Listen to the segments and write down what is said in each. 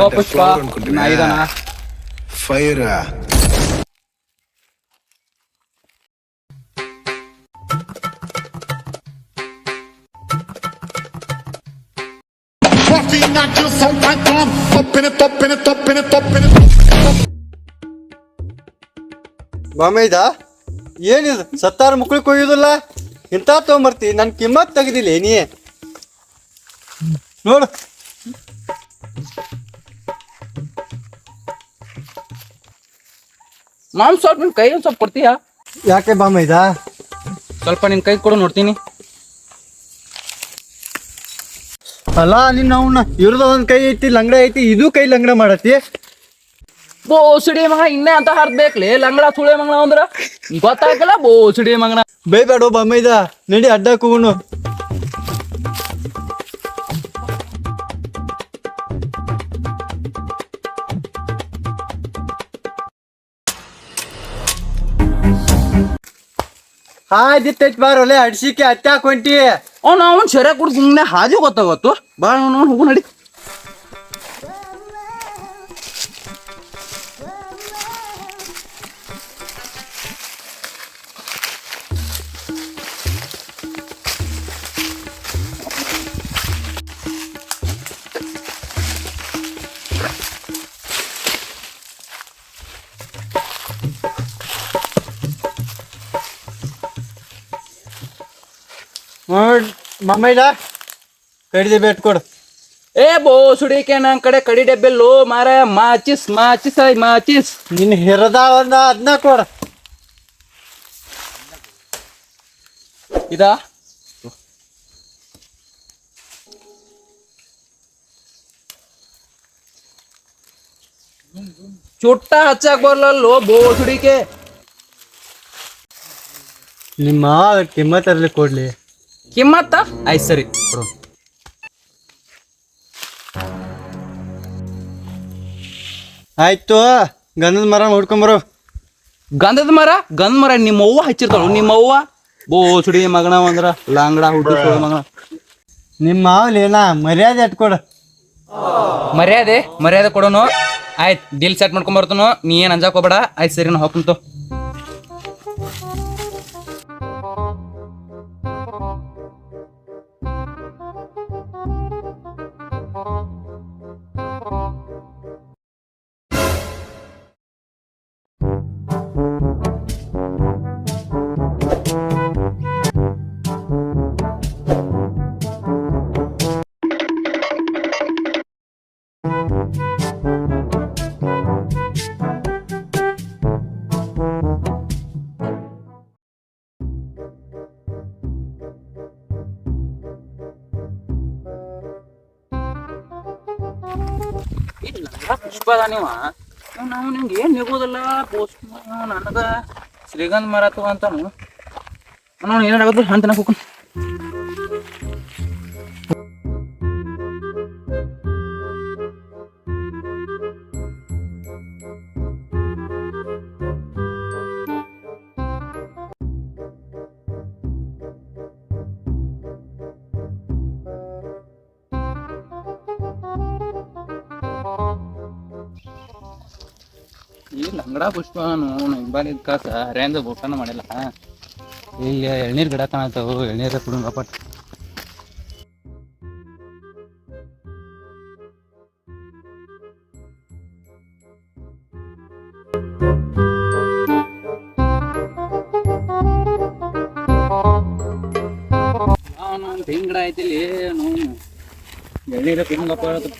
it. ಬಾಮೈದ ಏನಿದು ಸತ್ತಾರ ಮುಕ್ಳಿ ಕೊಯ್ಯುದಿಲ್ಲ ಇಂಥ ತೊಗೊಂಬರ್ತಿ. ನನ್ನ ಕಿಮ್ಮತ್ ತೆಗ್ದಿಲ್ಲ ನೀ. ನೋಡು. ಮಾಮ್ ಸ್ವಲ್ಪ ನಿನ್ ಕೈ ಒಂದ್ ಸ್ವಲ್ಪ ಕೊಡ್ತೀಯಾ? ಯಾಕೆ ಬಾಮೈದ ಸ್ವಲ್ಪ ನಿನ್ ಕೈ ಕೊಡು ನೋಡ್ತೀನಿ. ಅಲ್ಲ ನಿನ್ನ ಅವನ್ನ ಇವ್ರದ ಒಂದ್ ಕೈ ಐತಿ ಲಂಗಡ ಐತಿ ಇದು ಕೈ ಲಂಗಡ ಮಾಡತಿ ಬೋಸಡಿ ಮಗ ಇನ್ನೇ ಅಂತ ಹರ್ಬೇಕ್ಲಿ ಲಂಗಡ ಸುಳೆ ಮಗನ ಅಂದ್ರ? ಗೊತ್ತಾಗಲ್ಲ ಬೋಸಡಿ ಮಗನ ಬೈಬೇಡ ಬಾಮೈದ ನಡಿ ಅಡ್ಡ ಕೂಗುನು. ಹಾದಿತ್ತೈತ್ ಬಾರೊಲೆ ಅಡ್ಸಿಕೆ ಹತ್ತಾಕ್ ಹೊಂಟಿ ಅವ್ನು ಅವ್ನು ಸರಿಯಾಗಿ ಕುಡ್ದು ಸುಮ್ಮನೆ ಹಾದಿ ಗೊತ್ತಾಗತ್ತು ಬಾ ಅವ್ನು, ಹೋಗು ನಡಿ. ನೋಡ್ ಮಮ್ಮೈದ ಕಡಿದೆ ಬೇಟ್ ಕೊಡು. ಏ ಬೋ ಸುಡಿಕೆ ನನ್ ಕಡೆ ಕಡಿ ಡಬ್ಬೆಲ್ಲು ಮಾರ ಮಾಚಿಸ್ ಮಾಚಿಸ್ ಆಯ್ ಮಾಚಿಸ್. ನಿನ್ ಒಂದ ಅದನ್ನ ಕೊಡ. ಇದಾ? ಚುಟ್ಟ ಹಚ್ಚಾಕ್ ಬರ್ಲಲ್ಲೋ ಬೋಸುಡಿಕೆ ನಿಮ್ಮ ಕಿಮ್ಮತ್ ಅರ್ಲಿ ಕೊಡ್ಲಿ. ಕಿಮ್ಮತ್ತ? ಆಯ್ತು ಸರಿ. ಕೊಡು. ಆಯ್ತು ಗಂಧದ ಮರ ನೋಡ್ಕೊಂಬರು ಗಂಧದ ಮರ? ಗಂಧ ಮರ ನಿಮ್ಮ ಅವ್ವ ಹಚ್ಚಿರ್ತಾಳು? ನಿಮ್ಮ ಅವ್ವ? ಬೋಸುಡಿ ಮಗನ ಅಂದ್ರ ಲಾಂಗಡ ಹುಡುಗ ಮಗನ. ನಿಮ್ಮ ಮಾವಲಿ ಏನ ಮರ್ಯಾದೆ ಇಟ್ಕೊಡು ಮರ್ಯಾದೆ? ಮರ್ಯಾದೆ ಕೊಡೋನು? ಆಯ್ತು ಡೀಲ್ ಸೆಟ್ ಮಾಡ್ಕೊಂಬರ್ತನು ನೀ ಏನ್ ಅಂಜಾಕೋಬೇಡ ಆಯ್ತು ಸರಿ ನಾ ಹೋಗ್ತಂತು ಪುಷ್ಪದ ನೀವ? ನಾವು ನಿಮ್ಗೆ ಏನ್ ನಿಗೋದಿಲ್ಲ ಪೋಸ್ಟ್ ನನಗ ಶ್ರೀಗಂಧ ಮರ ಅಂತಾನು. ನಾನು ಏನಾಗತ್ತೆ ಅಂತ ಹೋಗ್ಕೊಂಡು ಈ ಲಂಗಡ ಪುಷ್ಪ ಹಿಂಬಾಲಿದ ಕಾಸ ಹರ್ಯಾಂದ ಊಟನ ಮಾಡಿಲ್ಲ. ಇಲ್ಲಿ ಎಳ್ನೀರ್ ಗಿಡ ಕಾಣತಾವು ಎಳ್ನೀರ ಕುಡುಂಗಪ್ಪ ತೆಂಗಿನ ಗಿಡ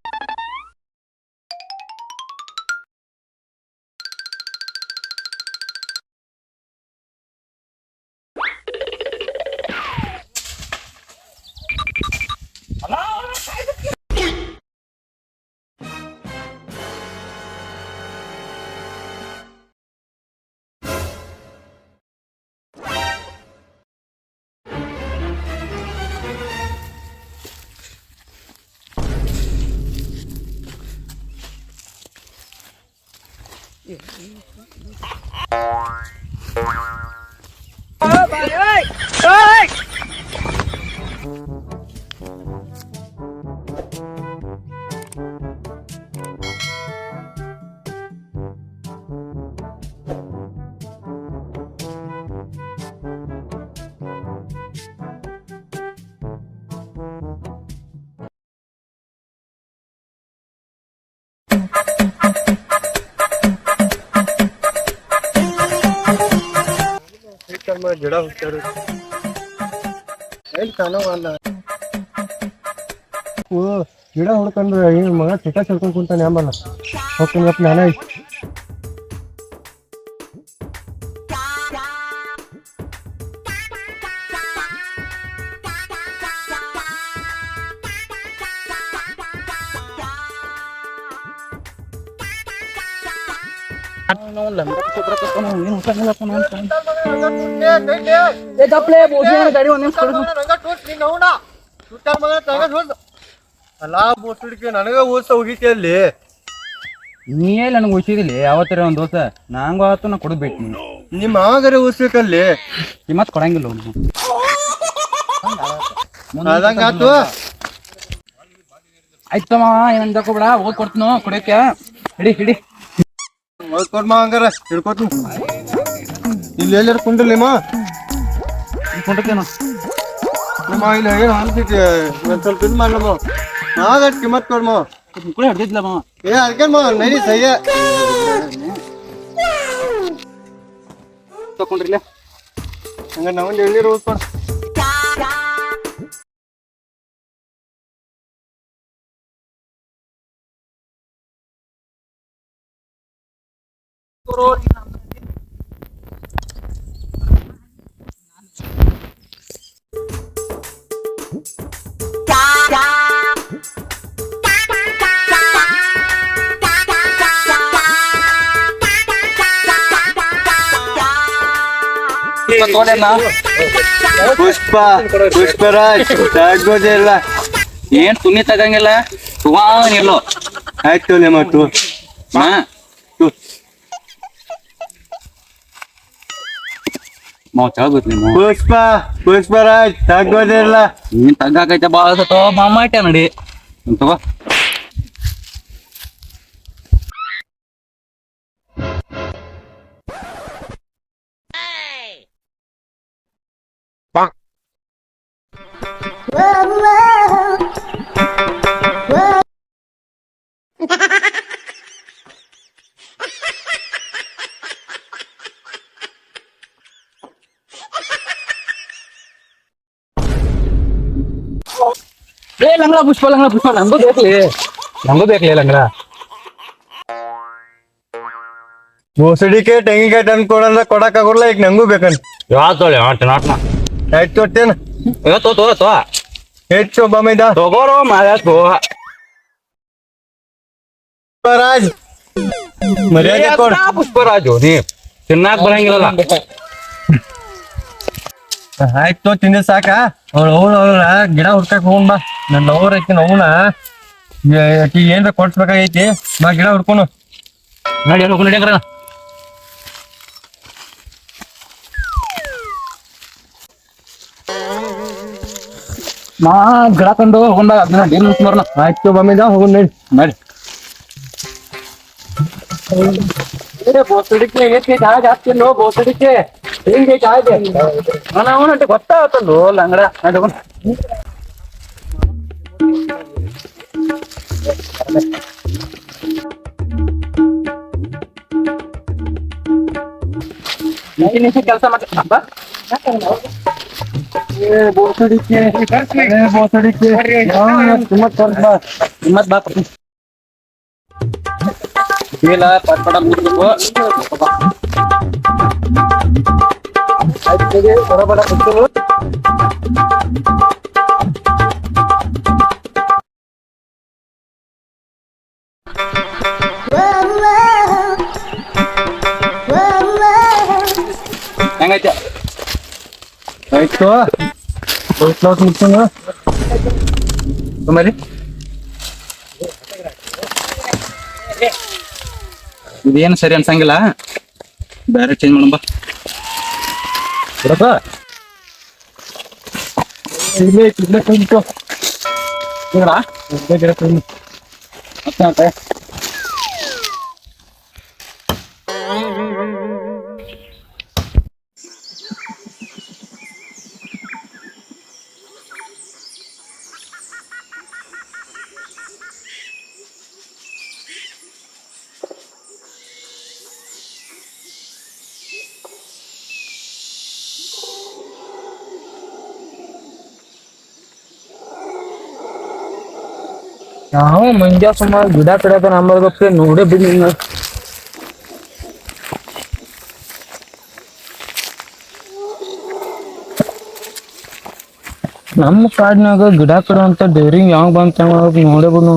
ઓ ભાઈ ઓય ઓય! ಕುಡುಂಗಪ್ಪ ಗಿಡ ಹೋಗ್ತಾರೆ ಎಲ್ಲಿ ಓ, ಗಿಡ ಹುಡ್ಕೊಂಡು ಏನು ಮಗ ಚಿಕ್ಕ ಚೆಲ್ಕೊಂಡು ಕುಂತಾನೆ ಆಂಬಲ್ಲ ಹೋಗ್ತೀನಿ ನಾನೇ ಅಲ್ಲ ನನಗ ಹೋಗಿಕೆ ಅಲ್ಲಿ ನನಗೆ ಉಳಿಸಿದಿಲ್ಲ ಯಾವತ್ತರ ಒಂದು ದೋಸ ನಂಗೂ ಆತು ನಾ ಕೊಡಬೇಕು ನೀನು ನಿಮ್ಮ ಮಾವಗರೆ ಓದ್ಸ್ಬೇಕಲ್ಲಿ ಈ ಕೊಡಂಗಿಲ್ಲ. ಅದಂಗ ಆತು ಆಯ್ತು ಮಾವ ಏನ್ ತಗೋಬೇಡ ಹೋಗಿ ಕೊಡ್ತೀನೋ, ಕುಡಿಯಕ್ಕೆ ಹಿಡಿ ಹಿಡಿ ಓದ್ಕೊಡ್ ಮಾ ಹಂಗಾರ. ಹಿಡ್ಕೋತೀನಿ. ಇಲ್ಲಿ ಎಲ್ಲಾರು ಕುಂಡ್ರಲಿ ಮಾ ನಮ್ಮ? ಇಲ್ಲಿ ಏನು. ಅನ್ಸಿತಿ ಒಂದು ಸ್ವಲ್ಪ ಇದು ಮಾಡ್ಲಮ್ಮ. ನಾಗಟ್ ಕಿಮ್ಮತ್ ಕೊಡ್ಮ ಕೂಡ ಹಿಡ್ದಿದ್ಲಮ್ಮ. ಏ ಅದಕ್ಕೆ ಮಾ ನಡಿ ತಕೊಂಡ್ರಿಲ್ಲ ಹಂಗ ನಾವೊಂದು ಎಳ್ನೀರು ಓದ್ಕೊಡ್ ಪುಷ್ಪ ಪುಷ್ಪರಾಜ್ ತಾಗೋದಿಲ್ಲ ಏನ್ ತುನಿ ತಗಂಗಿಲ್ಲ? ಇಲ್ಲೋ ಆಯ್ತು ಮತ್ತು ಹಾ. ಮಾವ ಚಳಗೋತ್ಲಿ ಮಾವ ಪುಷ್ಪ ಪುಷ್ಪರಾಜ್ ತಾಗೋದಿಲ್ಲ ನೀನ್ ತಗ್ಗಾಕೈತೆ ಬಾಳ ಸತ. ಮಾಮಾಟ ನೋಡಿ ನಡಿ ಹ್ಮ್, ತಗೋ ಏ ಲಂಗ್ರ ಪುಷ್ಪ ಲಂಗ್ರ ಪುಷ್ಪ ನಂಗೂ ಬೇಕ್ಲಿ ನಂಗೂ ಬೇಕ್ಲಿ ಲಂಗ್ರ ಬೋಸಡಿಕೆ ತೆಂಗಿನಕಾಯಿ ತಂದು ಕೊಡಂದ್ರ ಕೊಡಕ್ ಆಗೋಲ್ಲ ಈಗ ನಂಗೂ ಬೇಕಂತ ಯಾತೋಳೆ ಆಟ ನಾಟ್ನ ಆಯ್ತು ಕೊಟ್ಟೇನ ಏ ತೋ ತೋ ತೋ ಹೆಚ್ಚು ಬಮೈದ ತಗೋರೋ ಮಾರ ತೋ ಪುಷ್ಪರಾಜ್ ಮರ್ಯಾದೆ ಕೊಡ್ ಪುಷ್ಪರಾಜು ನೀ ತಿನ್ನಾಕ್ ಬರಂಗಿಲ್ಲ ಆಯ್ತು ತಿಂದ ಸಾಕ. ಅವ್ಳು ಅವಳು ಅವಳ ಗಿಡ ಹುಡ್ಕಕ್ ಹೋಗ್ ಬಾ. ನನ್ನ ಲವರ್ ಐತಿ ಅವನ. ಆಕಿ ಏನ್ರ ಕೊಡ್ಸ್ಬೇಕಾಗೈತಿ? ಬಾ ಗಿಡ ಹುಡ್ಕೊನು ನಡಿ ಹೋಗಿ ನಡಿ ಹಂಗಾರ. ನಾ ಗಿಡ ತಂದು ಹೋಗೊಂಡಾಗ ಅದನ್ನ ಏನ್ ಮುಸ್ಮರ್ನ ಆಯ್ತು ಬಮ್ಮಿದ ನೋಡಿ ನಡಿ. ನಡಿ ಬೋಸಡಿಕೆ ಏಕೆ ಜಾಗ ಹಾಕ್ತಿಲ್ಲೋ ಬೋಸಡಿಕೆ ಹಿಂಗೆ ಜಾಗ ಅವನಂటే ಗೊತ್ತಾಗತ್ತಲ್ಲೋ ಲಂಗಡ ನಡಿ ಹೋಗೋಣ ಕೆಲಸ ಮಾಡ್ತಾ ಬೋಸಡಿಕೆ ಏ ಬೋಸಡಿಕೆ ಕಿಮ್ಮತ್ ಕೊಡ್ ಬಾ ನಿಮ್ಮತ್ ಬಾ ಪಟ್ಟಿ. ಇಲ್ಲ ಪಟ್ ಪಟ ಮುಟ್ಬೇಕು ಆಯ್ತು ಬರಬೇಡ ಬಿಟ್ಟು ಹೆಂಗೈತೆ ಆಯ್ತು ಕ್ಲಾಸ್ ಮುಗ್ಸೋಣ ತುಂಬರಿ ಇದೇನು ಸರಿ ಅನ್ಸಂಗಿಲ್ಲ. ಬೇರೆ ಚೇಂಜ್ ಮಾಡೋಣ ಬಾ. ಇಲ್ಲೇ ಇಲ್ಲೇ. ಗಿಡ. ಮತ್ತೆ. ನಾವು ಮಂಜ ಸುಮಾರು ಗಿಡ ಕಡೆದ ನಂಬರ್ಗಪ್ಪೆ ನೋಡೇ ಬಿಡಿ ನಮ್ಮ ಕಾಡಿನಾಗ ಗಿಡ ಕಡುವಂತ ಡೇರಿಂಗ್ ಯಾವ ಬಂತ ನೋಡೇ ಬಿಡು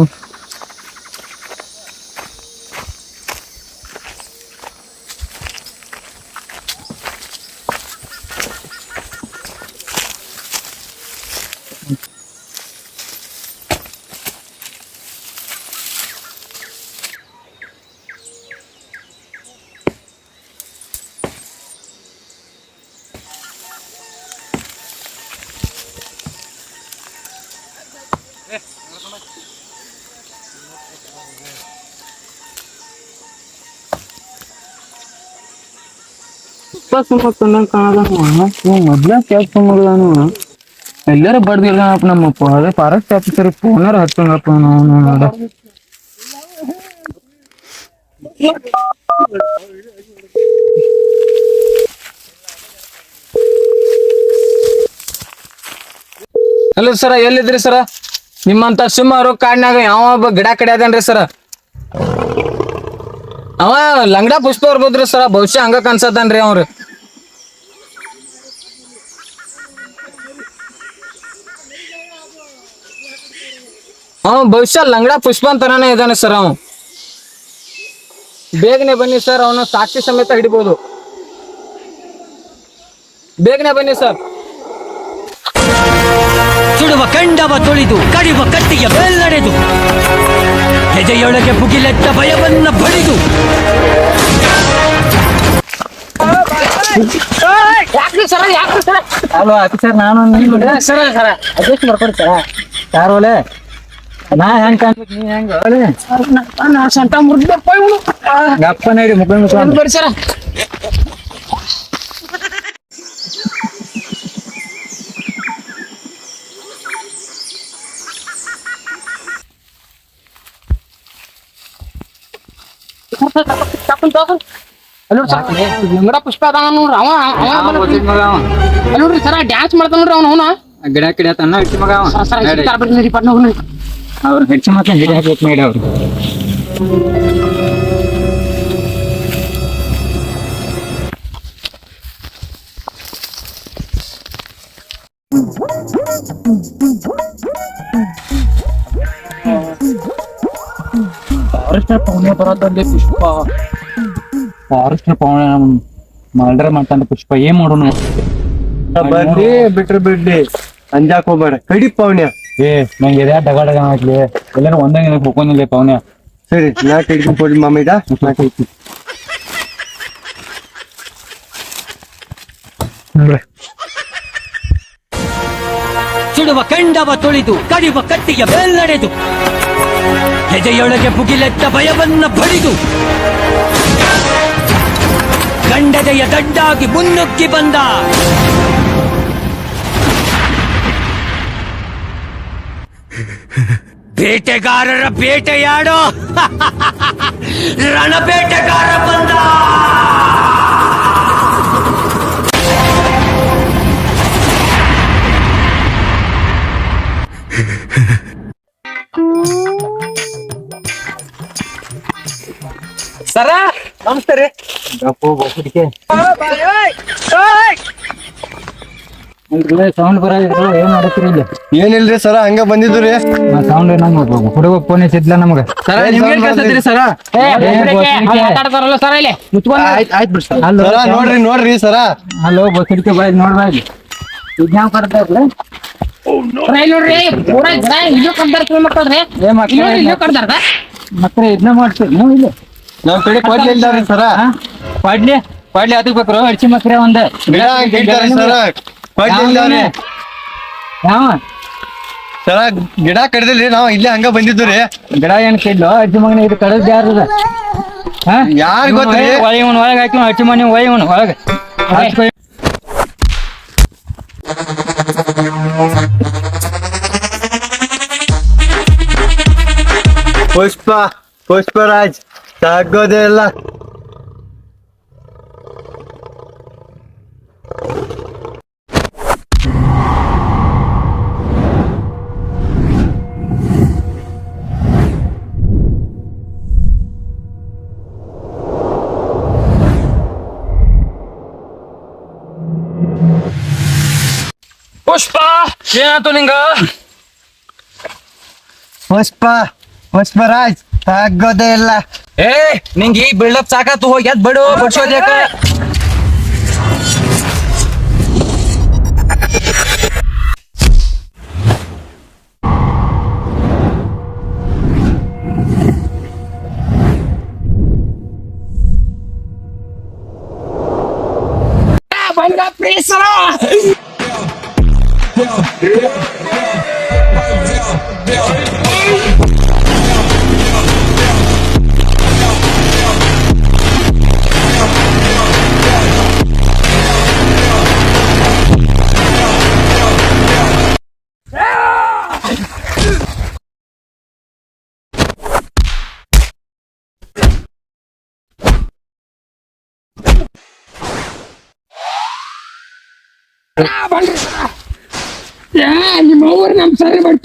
ಸುಮ್ಮನೆ ಕಾಣದ ಮೊದ್ಲ ಕೆಲಸ ಮಾಡಿದಾನು ಎಲ್ಲಾರ ಬಡ್ದಿಲ್ಲಪ್ಪ ನಮ್ಮಪ್ಪ. ಅದೇ ಫಾರೆಸ್ಟ್ ಆಫೀಸರ್ ಫೋನರ್ ನಾವು ನೋಡ ಹಲೋ ಸರ ಎಲ್ಲಿದ್ರಿ ಸರ? ನಿಮ್ಮಂತ ಸುಮಾರು ಕಾಡಿನಾಗ ಯಾವ ಒಬ್ಬ ಗಿಡ ಕಡೆ ಸರ? ಅವ ಲಂಗಡ ಪುಷ್ಪ ಇರ್ಬೋದ್ರಿ ಸರ ಬಹುಶಃ ಹಂಗ ಕನ್ಸತಾನ್ರಿ ಅವ್ರು. ಅವ ಬಹುಶಃ ಲಂಗಡ ಪುಷ್ಪ ಅಂತನೇ ಇದ್ದಾನೆ ಸರ್ ಅವ. ಬೇಗನೆ ಬನ್ನಿ ಸರ್ ಅವನು ಸಾಕ್ಷಿ ಸಮೇತ ಹಿಡಿಬಹುದು ಬೇಗನೆ ಬನ್ನಿ ಸರ್. ಸುಡುವ ಕಂಡವ ತೊಳಿದು ಕಡಿವ ಕತ್ತಿಯ ಮೇಲ್ನಡೆದು ಎದೆಯೊಳಗೆ ಬುಗಿಲೆಟ್ಟ ಭಯವನ್ನ ಬಡಿದು. ಹಲೋ ಸರ್ ನಾನು ಸರ ಸರ. ಅಡ್ಜಸ್ಟ್ ಮಾಡ್ಕೊಡಿ ಸರ. ಯಾರೋಲೆ ನಾ ಹೆಂಗ್ ಕಾಣ್ಬೇಕು ನೀ ಹೆಂಗ ಸಂತ ಮುರ್ದಪ್ಪ ಇವನು. ಗಪ್ಪ ನಡಿ ಮುಖ ಮುಖ ಬರ್ರಿ ಸರ ಲಂಗಡ ಪುಷ್ಪ ಅದಾನ ನೋಡ್ರಿ ಅವ ಅವ ಅಲ್ಲಿ ನೋಡ್ರಿ ಸರ ಡ್ಯಾನ್ಸ್ ಮಾಡ್ತಾನ ನೋಡ್ರಿ ಅವನು ಅವನ ಗಿಡ ಗಿಡ ತನ್ನ ಹಿಡ್ಸಿ ಮಗ ಅವ. ಸರ ನಡಿ. ಬರ್ರಿ ಪಟ್ನ ಹೋಗ್ರಿ ಅವ್ರು ಹೆಚ್ಚು ಮಾತ್ರ ಹಿಡಿ ಹಾಕ್ಬೇಕು ನೋಡಿ ಅವ್ರು ಫಾರೆಸ್ಟ್ ಪೌಣೆ ಬರೋದಲ್ಲಿ ಪುಷ್ಪ ಫಾರೆಸ್ಟ್ ಪೌಣೆ ಮರ್ಡರ್ ಮಾಡ್ತಾನೆ ಪುಷ್ಪ ಏನ್ ಮಾಡೋಣ ಬರ್ಲಿ ಬಿಟ್ರೆ ಬಿಡ್ಲಿ ಅಂಜಾಕ್ ಹೋಗ್ಬೇಡ ಕಡಿ ಪೌಣ್ಯ ಏ ನಂಗೆ ಎದೆ ಡಗ ಡಗ ಮಾಡ್ಲಿ ಎಲ್ಲರೂ ಒಂದಂಗೆ ಹೋಗ್ಕೊಂಡಿಲ್ಲ ಪೌನ್ಯ ಸರಿ ನಾ ಕಡಿಗೆ ಕೊಡಿ ಮಾಮಿದ ನಾ ಕೈತಿ ಸುಡುವ ಕಂಡವ ತೊಳಿದು, ಕಡಿವ ಕತ್ತಿಯ ಮೇಲ್ನಡೆದು ಹೆಜೆಯೊಳಗೆ ಭುಗಿಲೆತ್ತ ಭಯವನ್ನ ಬಡಿದು, ಗಂಡದೆಯ ದಡ್ಡಾಗಿ ಮುನ್ನುಗ್ಗಿ ಬಂದ. ಬೇಟೆಗಾರರ ಬೇಟೆಯಾಡೋ, ರಣಬೇಟೆಗಾರ ಬಂದ. ಸರ ನಮಸ್ತೆ ರೀ. ಸೌಂಡ್ ಬರೋದಿಲ್ಲ ಏನ್ ಮಾಡತ್ತೀರಿ ಇಲ್ಲಿ ಏನಿಲ್ರಿ ಸರ ಹಂಗ ಬಂದಿದ್ರಿ ಸೌಂಡ್ ನಮ್ಗೆ ಹುಡುಗ ಫೋನ್ ಹಚ್ಚಿದ್ಲ ನಮಗ ಸರ ನಿಮ್ಗೆ ಏನ್ ಕೇಳ್ತೈತ್ರಿ ಸರ ಮಾತಾಡ್ತಾರಲ್ಲ ಸರ ಇಲ್ಲಿ. ಮುಚ್ಕೊಂಡ್ ಆಯ್ತ್ ಸರ. ನೋಡ್ರಿ ನೋಡ್ರಿ ಸರ. ಹಲೋ ಬಸಡಿಕೆ ಬಾಯ್ ನೋಡ್ಬಾ ಇಲ್ಲಿ. ಇದ್ಯಾವ ನೋಡ್ರಿ ಪೂರಾ ಗಿಡ ಇಲ್ಲೂ ಕಡ್ದಾರ ಮಕ್ಕಳ್ರಿ ಏನ್ ಮಕ್ಳು ಇಲ್ಲಿ ನೋಡ್ರಿ ಇಲ್ಲೂ ಕಡ್ದಾರ ಮತ್ತೆ ಇದನ್ನ ಮಾಡ್ತೀರಿ ನೀವು ಇಲ್ಲಿ. ನಮ್ ಕಡೆ ಕೊಡ್ಲಿ ಇಲ್ದಾರಿ ಸರ. ಅದಕ್ಕೆ ಬೇಕ್ರು ಮಕ್ರೆ ಒಂದ್. ಸರ. ಕೊಡ್ಲಿ ಇಲ್ದಾರಿ ಯಾವ ಸರ ಗಿಡ ಕಡ್ದಿಲ್ರಿ. ನಾವ್ ಇಲ್ಲೇ ಹಂಗ ಬಂದಿದ್ದು ರೀ ಗಿಡ ಏನ್ ಕೇಳ್ಲು ಅಜ್ಜಿ ಮಗನ ಇದು ಕಡದ್ ಯಾರದ ಹಾ? ಯಾರ್ ಗೊತ್ತ್ರಿ? ಒಳಗೆ ಇವನ್ ಒಳಗೆ ಹಾಕಿ ಅಜ್ಜಿ ಮನೆ ಒಳಗೆ ಇವನು ಒಳಗೆ. ಹಾಕ್ಕೊ. ಪುಷ್ಪ ಪುಷ್ಪರಾಜ್ ತಗೋದೇ ಇಲ್ಲ ಪುಷ್ಪ ಏನಾಯ್ತು ನಿಂಗ ಪುಷ್ಪ ಪುಷ್ಪರಾಜ್ ತಗೋದೇ ಇಲ್ಲ ಏ ನಿಂಗೆ ಈ ಬಿಲ್ಡಪ್ ಸಾಕಾತು ಹೋಗಿ ಎದ್ ಬಿಡು ಬಡ್ಸೋದ್ಯಾಕ ನಿಮ್ಮ ಅವ್ರು ನಮ್ ಸರಿ ಬರ್ತೀರ